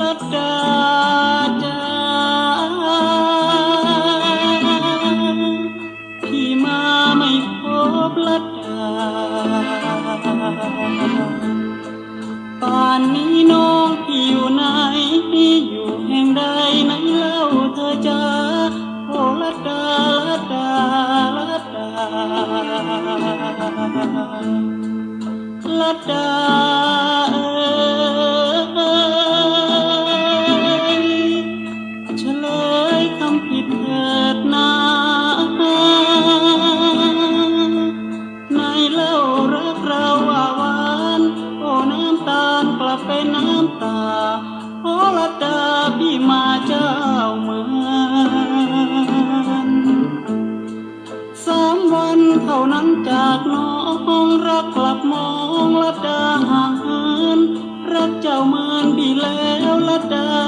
ลัดดาจ้าพี่มาไม่พบลัดดาป่นนี้น้องพี่อยู่ไหนอยู่แห่งใดไนเล่าเธอจ้าอลัดดาลัดดาลัดดาลัดดา ผิดเถิดนาในเล่ารักเราวาหวานโอ้น้ำตาลกลับเป็นน้ำตาโอ้ลัดดาพี่มาเจ้าเมืองสามวันเท่านั้นจากน้องรักกลับมองละดาห่างเหินรักเจ้าเมือนดีแล้วละดา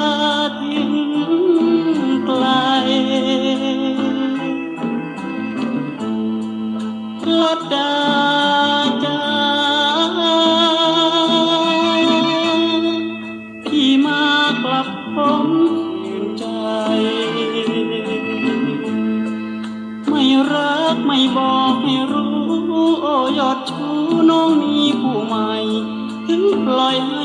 ละดาจ้าพี่มากลับผมคืนใจ ไม่รักไม่บอกให้รู้ โอ้ยอดชูน้องมีผู้ใหม่ ถึงปล่อยให้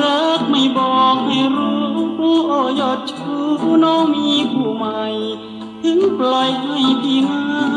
รักไม่บอกให้รู้โอยอดชูน้องมีผู้ใหม่ ถึงปล่อยให้พี่เหงา